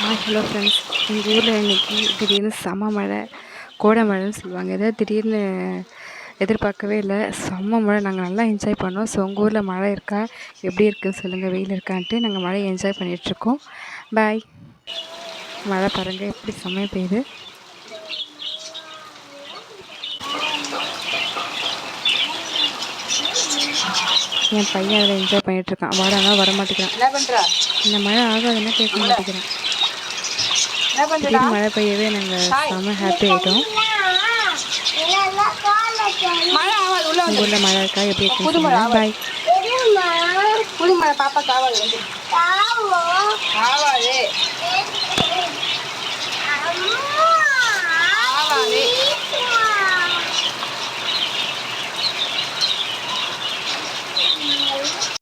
Hello friends எங்கள் ஊரில் இன்றைக்கி திடீர்னு செம மழை கோடை மழைன்னு சொல்லுவாங்க. ஏதோ திடீர்னு எதிர்பார்க்கவே இல்லை. செம்ம மழை. நாங்கள் நல்லா என்ஜாய் பண்ணோம். ஸோ உங்கள் ஊரில் மழை இருக்கா? எப்படி இருக்குன்னு சொல்லுங்கள் வெயில் இருக்கான்ட்டு நாங்கள் மழையை என்ஜாய் பண்ணிகிட்ருக்கோம் பாய் மழை பாருங்க. எப்படி செம்மையாக பெய்யுது. என் பையன் அதில் என்ஜாய் பண்ணிகிட்ருக்கான் வாடாங்க வர மாட்டேங்கிறான். என்ன பண்ற? இந்த மழை ஆகாதுன்னா கேட்க மாட்டேங்கிறான். திடீர்னு மழை பெய்யவே நாங்கள் செம்ம ஹாப்பி ஆகிட்டோம் உங்கள் ஊரில் மழை இருக்கா? எப்படி இருக்குன்னு பாய் புது மழை பாப்பா ஆவாது.